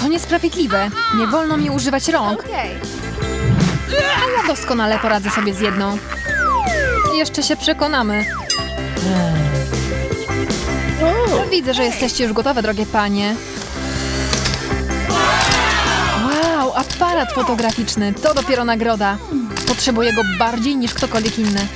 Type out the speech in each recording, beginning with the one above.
To niesprawiedliwe. Nie wolno mi używać rąk. A ja doskonale poradzę sobie z jedną. Jeszcze się przekonamy. Widzę, że jesteście już gotowe, drogie panie. Wow, aparat fotograficzny. To dopiero nagroda. Potrzebuję go bardziej niż ktokolwiek inny.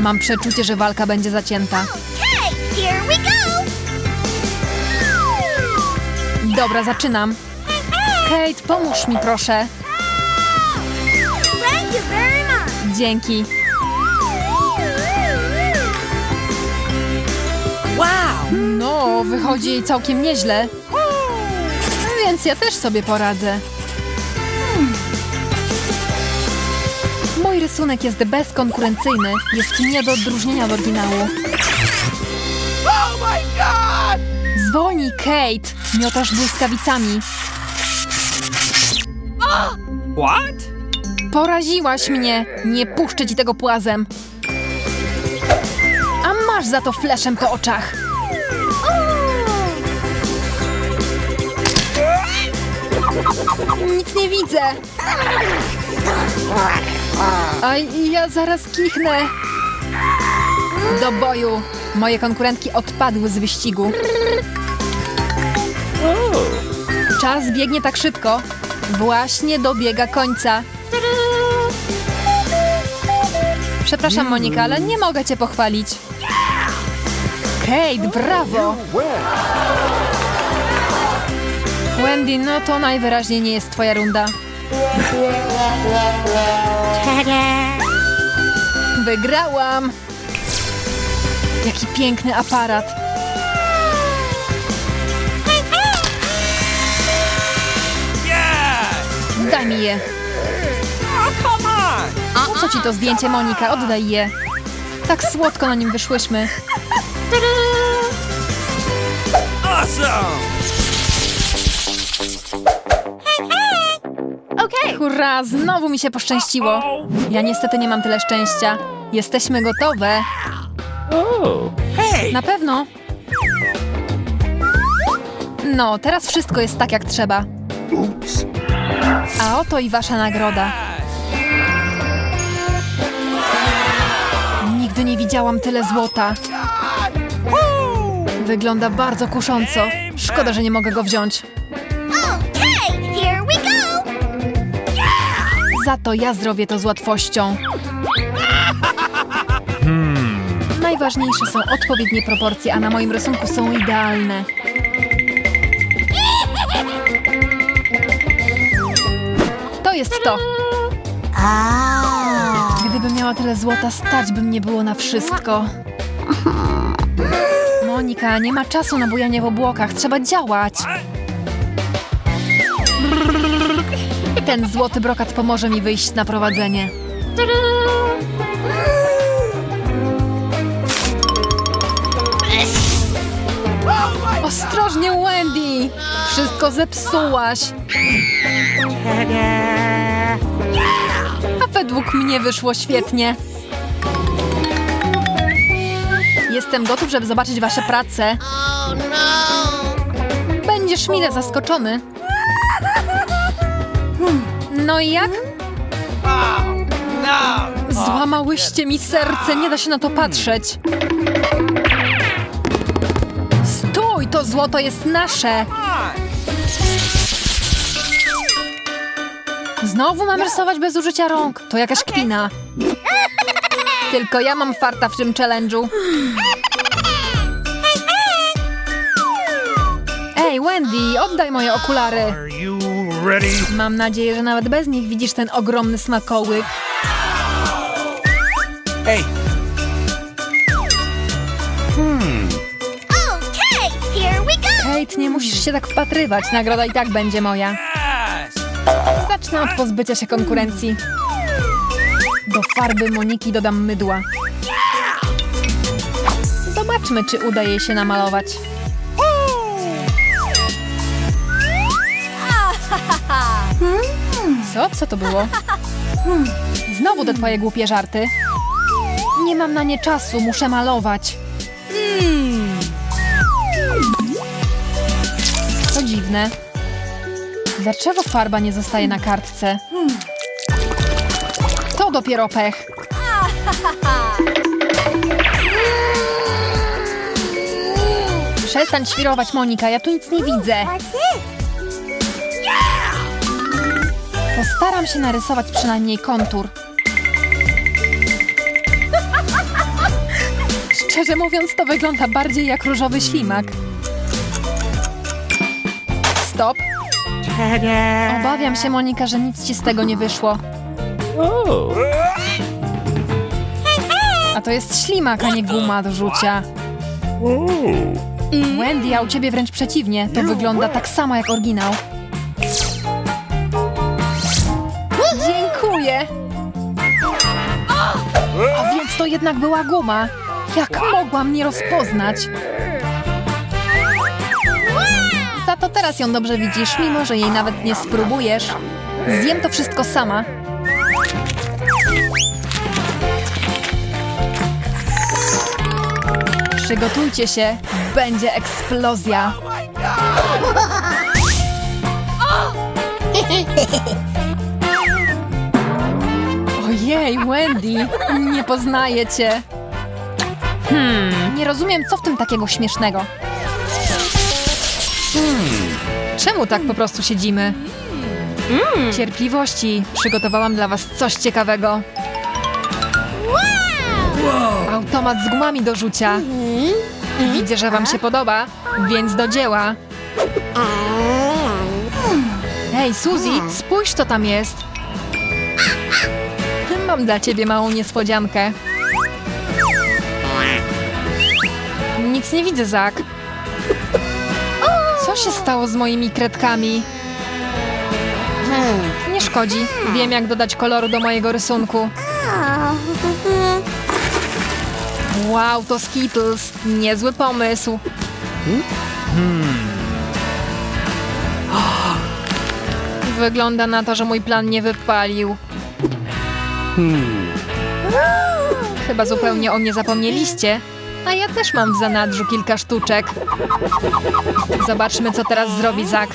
Mam przeczucie, że walka będzie zacięta. Dobra, zaczynam. Kate, pomóż mi proszę. Dzięki. No, wychodzi jej całkiem nieźle. Więc ja też sobie poradzę. Mój rysunek jest bezkonkurencyjny. Jest nie do odróżnienia od oryginału. Zwolnij, Kate! Miotasz błyskawicami. What? Poraziłaś mnie! Nie puszczę ci tego płazem. A masz za to fleszem po oczach. Nic nie widzę. A ja zaraz kichnę. Do boju. Moje konkurentki odpadły z wyścigu. Czas biegnie tak szybko. Właśnie dobiega końca. Przepraszam, Monika, ale nie mogę cię pochwalić. Kate, brawo! Wendy, no to najwyraźniej nie jest twoja runda. Wygrałam! Jaki piękny aparat. Yeah! Daj mi je. Po co ci to zdjęcie, Monika? Oddaj je. Tak słodko na nim wyszłyśmy. Okay, Hurra, znowu mi się poszczęściło. Ja niestety nie mam tyle szczęścia. Jesteśmy gotowe. Oh. Na pewno. No, teraz wszystko jest tak jak trzeba. A oto i wasza nagroda. Nigdy nie widziałam tyle złota. Wygląda bardzo kusząco. Szkoda, że nie mogę go wziąć. Za to ja zrobię to z łatwością. Najważniejsze są odpowiednie proporcje, a na moim rysunku są idealne. Jest to. Gdybym miała tyle złota, stać by mnie było na wszystko. Monika, nie ma czasu na bujanie w obłokach. Trzeba działać. Ten złoty brokat pomoże mi wyjść na prowadzenie. Ostrożnie, Wendy! Wszystko zepsułaś. A według mnie wyszło świetnie. Jestem gotów, żeby zobaczyć wasze prace. Będziesz mile zaskoczony. Hmm, No i jak? Złamałyście mi serce, nie da się na to patrzeć. Stój, to złoto jest nasze. Znowu mam rysować bez użycia rąk. To jakaś kpina. Tylko ja mam farta w tym challenge'u. Ej, Wendy, oddaj moje okulary. Mam nadzieję, że nawet bez nich widzisz ten ogromny smakołyk. Hey! Okay, here we go! Kate, nie musisz się tak wpatrywać. Nagroda i tak będzie moja. Zacznę od pozbycia się konkurencji. Do farby Moniki dodam mydła. Zobaczmy, czy uda jej się namalować. Co? Co to było? Znowu te twoje głupie żarty. Nie mam na nie czasu, muszę malować. dziwne. Dlaczego farba nie zostaje na kartce? To dopiero pech. Przestań świrować, Monika, ja tu nic nie widzę. Postaram się narysować przynajmniej kontur. Szczerze mówiąc, to wygląda bardziej jak różowy ślimak. Stop. Obawiam się, Monika, że nic ci z tego nie wyszło. A to jest ślimak, a nie guma do rzucia. Wendy, a u ciebie wręcz przeciwnie. To wygląda tak samo jak oryginał. Dziękuję. A więc to jednak była guma. Jak mogłam nie rozpoznać? Teraz ją dobrze widzisz, mimo że jej nawet nie spróbujesz. Zjem to wszystko sama. Przygotujcie się, będzie eksplozja. Ojej, Wendy, nie poznaję cię. Hmm, nie rozumiem, co w tym takiego śmiesznego. Hmm, czemu tak po prostu siedzimy? Cierpliwości, przygotowałam dla was coś ciekawego. Automat z gumami do rzucia. Widzę, że wam się podoba, więc do dzieła. Hej, Suzy, spójrz, co tam jest. Mam dla ciebie małą niespodziankę. Nic nie widzę, Zak. Co się stało z moimi kredkami? Nie szkodzi. Wiem, jak dodać koloru do mojego rysunku. Wow, to Skittles. Niezły pomysł. Wygląda na to, że mój plan nie wypalił. Chyba zupełnie o mnie zapomnieliście. A ja też mam w zanadrzu kilka sztuczek. Zobaczmy, co teraz zrobi Zak.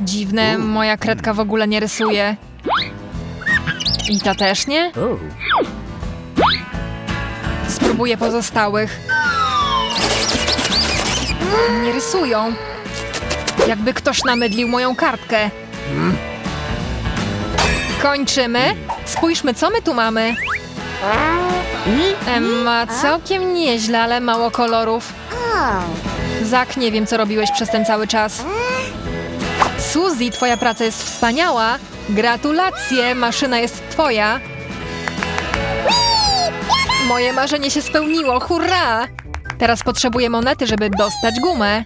Dziwne, moja kredka w ogóle nie rysuje. I ta też nie? Spróbuję pozostałych. Nie rysują. Jakby ktoś namydlił moją kartkę. Kończymy. Spójrzmy, co my tu mamy. Emma, całkiem nieźle, ale mało kolorów. Oh. Zak, nie wiem, co robiłeś przez ten cały czas. Suzy, twoja praca jest wspaniała. Gratulacje, maszyna jest twoja. Moje marzenie się spełniło, hurra! Teraz potrzebuję monety, żeby dostać gumę.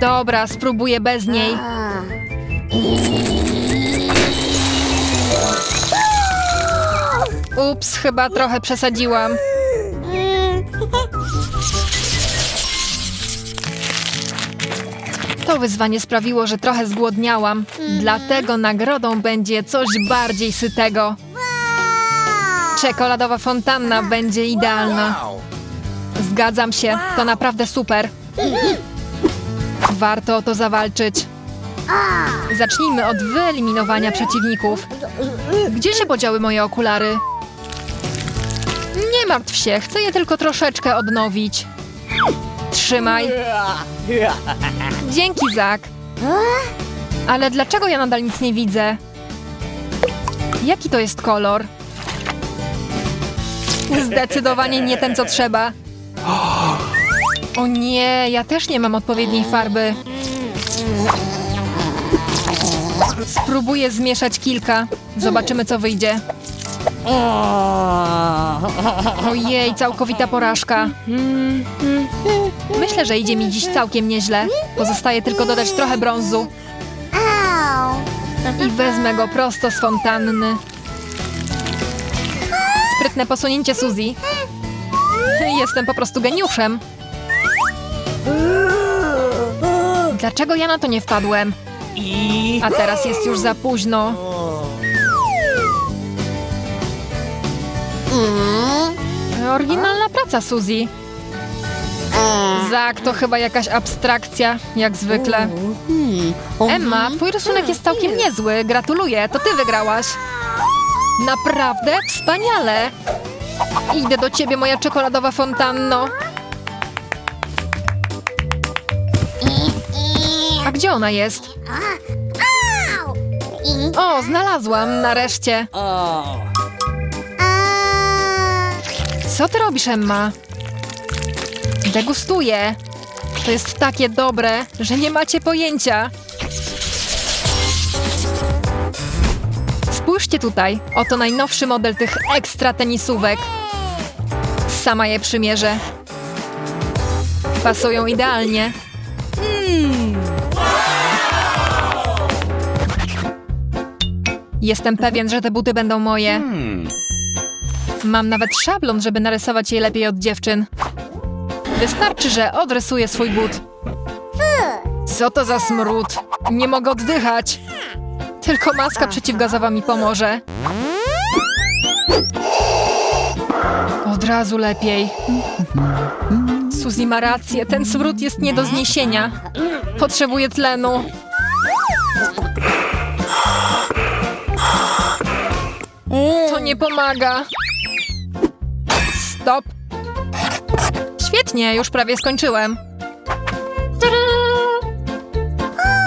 Dobra, spróbuję bez niej. Ups, chyba trochę przesadziłam. To wyzwanie sprawiło, że trochę zgłodniałam. Dlatego nagrodą będzie coś bardziej sytego. Czekoladowa fontanna będzie idealna. Zgadzam się, to naprawdę super. Warto o to zawalczyć. Zacznijmy od wyeliminowania przeciwników. Gdzie się podziały moje okulary? Nie martw się, chcę je tylko troszeczkę odnowić. Trzymaj. Dzięki, Zak. Ale dlaczego ja nadal nic nie widzę? Jaki to jest kolor? Zdecydowanie nie ten, co trzeba. O nie, ja też nie mam odpowiedniej farby. Spróbuję zmieszać kilka. Zobaczymy, co wyjdzie. Ojej, całkowita porażka. Myślę, że idzie mi dziś całkiem nieźle. Pozostaje tylko dodać trochę brązu. I wezmę go prosto z fontanny. Sprytne posunięcie Suzy. Jestem po prostu geniuszem. Dlaczego ja na to nie wpadłem? A teraz jest już za późno. Oryginalna praca, Suzy. Zak to chyba jakaś abstrakcja, jak zwykle. Emma, twój rysunek jest całkiem niezły. Gratuluję, to ty wygrałaś. Naprawdę? Wspaniale! Idę do ciebie, moja czekoladowa fontanno. A gdzie ona jest? E, O, znalazłam, nareszcie. Co ty robisz, Emma? Degustuję. To jest takie dobre, że nie macie pojęcia. Spójrzcie tutaj. Oto najnowszy model tych ekstra tenisówek. Sama je przymierzę. Pasują idealnie. Jestem pewien, że te buty będą moje. Mam nawet szablon, żeby narysować je lepiej od dziewczyn. Wystarczy, że odrysuję swój but. Co to za smród? Nie mogę oddychać. Tylko maska przeciwgazowa mi pomoże. Od razu lepiej. Suzy ma rację, ten smród jest nie do zniesienia. Potrzebuję tlenu. To nie pomaga. Stop. Świetnie, już prawie skończyłem.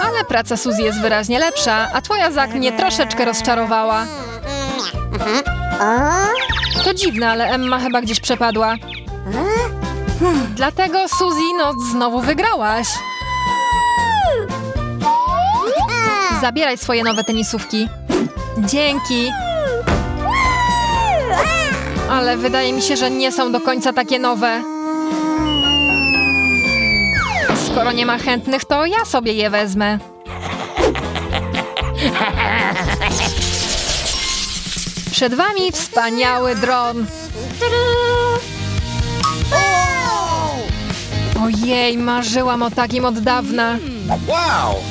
Ale praca Suzy jest wyraźnie lepsza, a twoja Zak mnie troszeczkę rozczarowała. To dziwne, ale Emma chyba gdzieś przepadła. Dlatego Suzy, no znowu wygrałaś. Zabieraj swoje nowe tenisówki. Dzięki. Ale wydaje mi się, że nie są do końca takie nowe. Skoro nie ma chętnych, to ja sobie je wezmę. Przed wami wspaniały dron. Ojej, marzyłam o takim od dawna.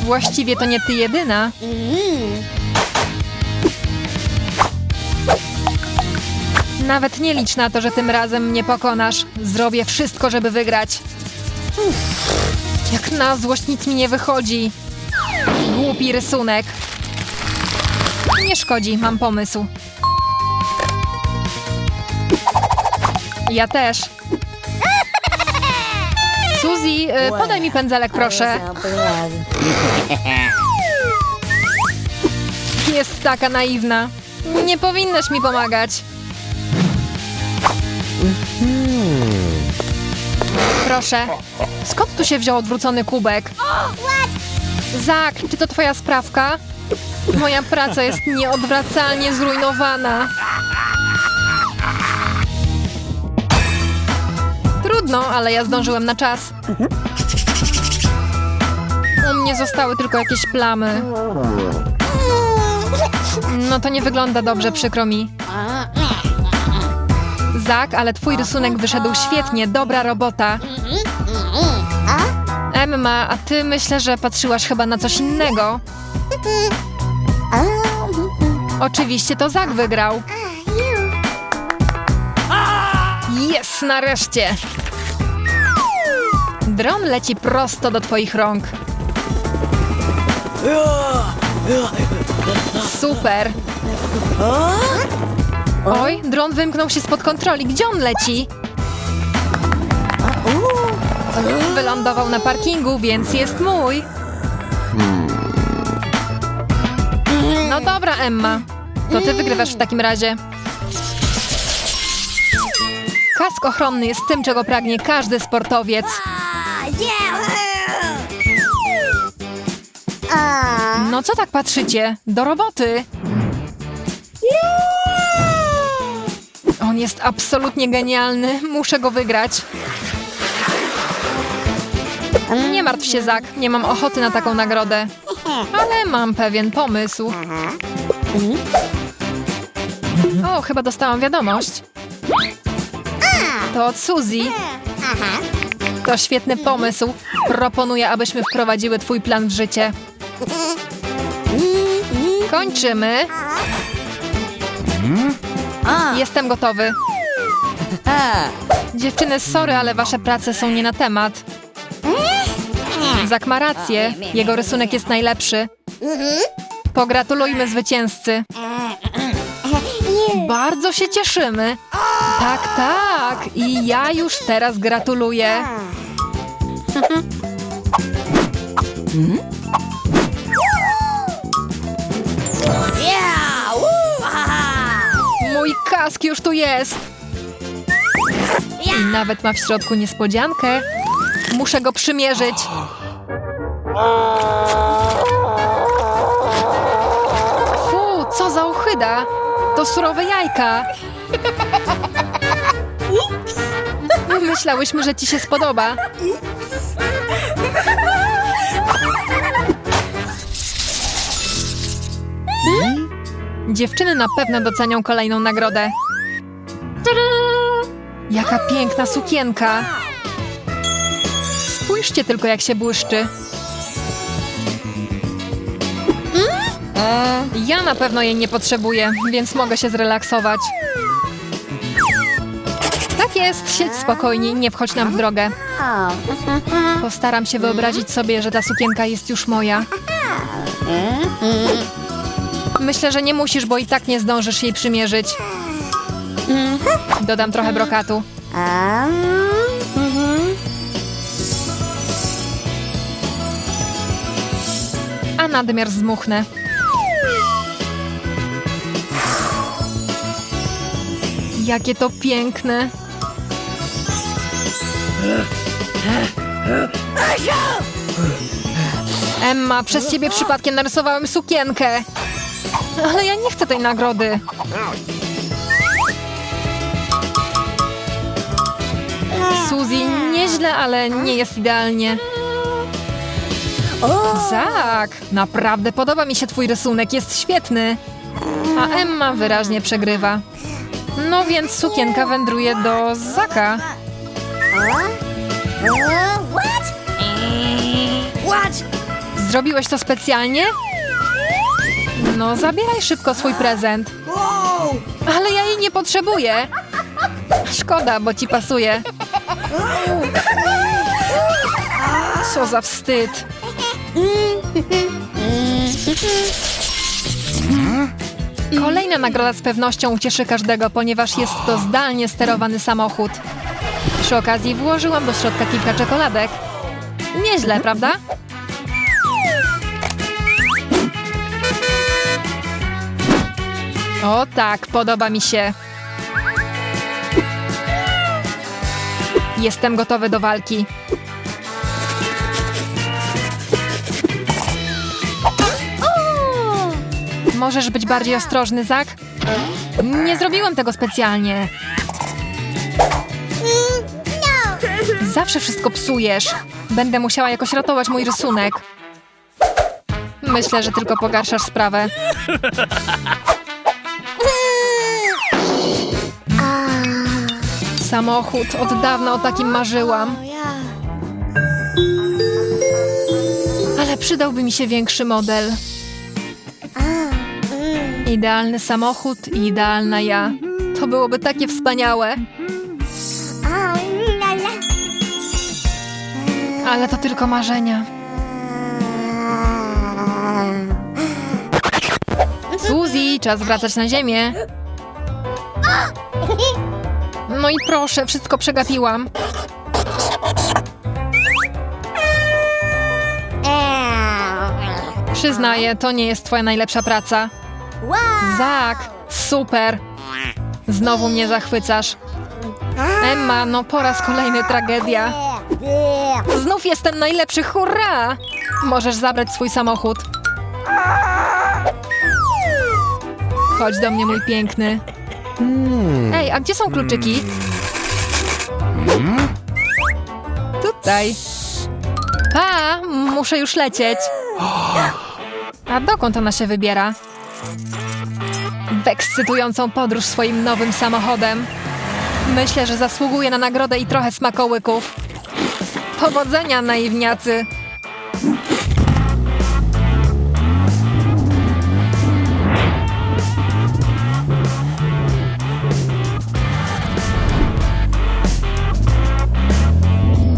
Właściwie to nie ty jedyna. Nawet nie licz na to, że tym razem mnie pokonasz. Zrobię wszystko, żeby wygrać. Jak na złość nic mi nie wychodzi. Głupi rysunek. Nie szkodzi, mam pomysł. Ja też. Suzy, y, podaj mi pędzelek, proszę. Jest taka naiwna. Nie powinnaś mi pomagać. Proszę. Skąd tu się wziął odwrócony kubek? Zak, czy to twoja sprawka? Moja praca jest nieodwracalnie zrujnowana. Trudno, ale ja zdążyłem na czas. U mnie zostały tylko jakieś plamy. No to nie wygląda dobrze, przykro mi. Zak, ale twój rysunek wyszedł świetnie, dobra robota. Emma, a ty myślę, że patrzyłaś chyba na coś innego. Oczywiście to Zak wygrał. Jest, nareszcie! Dron leci prosto do twoich rąk. Super! Oj, dron wymknął się spod kontroli. Gdzie on leci? Wylądował na parkingu, więc jest mój. No dobra, Emma. To ty wygrywasz w takim razie. Kask ochronny jest tym, czego pragnie każdy sportowiec. No co tak patrzycie? Do roboty! On jest absolutnie genialny. Muszę go wygrać. Nie martw się, Zak. Nie mam ochoty na taką nagrodę. Ale mam pewien pomysł. O, chyba dostałam wiadomość. To od Suzy. To świetny pomysł. Proponuję, abyśmy wprowadziły twój plan w życie. Kończymy. Jestem gotowy. Dziewczyny, sorry, ale wasze prace są nie na temat. Zak ma rację. Jego rysunek jest najlepszy. Pogratulujmy zwycięzcy. Bardzo się cieszymy. Tak, tak. I ja już teraz gratuluję. Yeah! Kask już tu jest. I nawet ma w środku niespodziankę. Muszę go przymierzyć. Fu, co za ochyda. To surowe jajka. Myślałyśmy, że ci się spodoba. Dziewczyny na pewno docenią kolejną nagrodę. Jaka piękna sukienka! Spójrzcie tylko, jak się błyszczy. Ja na pewno jej nie potrzebuję, więc mogę się zrelaksować. Tak jest, siedź spokojnie nie wchodź nam w drogę. Postaram się wyobrazić sobie, że ta sukienka jest już moja. Myślę, że nie musisz, bo i tak nie zdążysz jej przymierzyć. Dodam trochę brokatu. A nadmiar zmuchnę. Jakie to piękne! Emma, przez ciebie przypadkiem narysowałem sukienkę. Ale ja nie chcę tej nagrody. Suzy, nieźle, ale nie jest idealnie. Zak, naprawdę podoba mi się twój rysunek, jest świetny. A Emma wyraźnie przegrywa. No więc sukienka wędruje do Zaka. Zrobiłeś to specjalnie? No, zabieraj szybko swój prezent. Ale ja jej nie potrzebuję. Szkoda, bo ci pasuje. Co za wstyd. Kolejna nagroda z pewnością ucieszy każdego, ponieważ jest to zdalnie sterowany samochód. Przy okazji włożyłam do środka kilka czekoladek. Nieźle, prawda? O tak, podoba mi się. Jestem gotowy do walki. Możesz być bardziej ostrożny, Zak? Nie zrobiłam tego specjalnie. Zawsze wszystko psujesz. Będę musiała jakoś ratować mój rysunek. Myślę, że tylko pogarszasz sprawę. Samochód. Od dawna o takim marzyłam. Ale przydałby mi się większy model. Idealny samochód i idealna ja. To byłoby takie wspaniałe. Ale to tylko marzenia. Suzy, czas wracać na ziemię. No i proszę, wszystko przegapiłam. Przyznaję, to nie jest twoja najlepsza praca. Zak, super. Znowu mnie zachwycasz. Emma, no po raz kolejny tragedia. Znów jestem najlepszy, hurra! Możesz zabrać swój samochód. Chodź do mnie, mój piękny. Ej, a gdzie są kluczyki? Tutaj. Pa, muszę już lecieć. A dokąd ona się wybiera? W ekscytującą podróż swoim nowym samochodem. Myślę, że zasługuje na nagrodę i trochę smakołyków. Powodzenia, naiwniacy!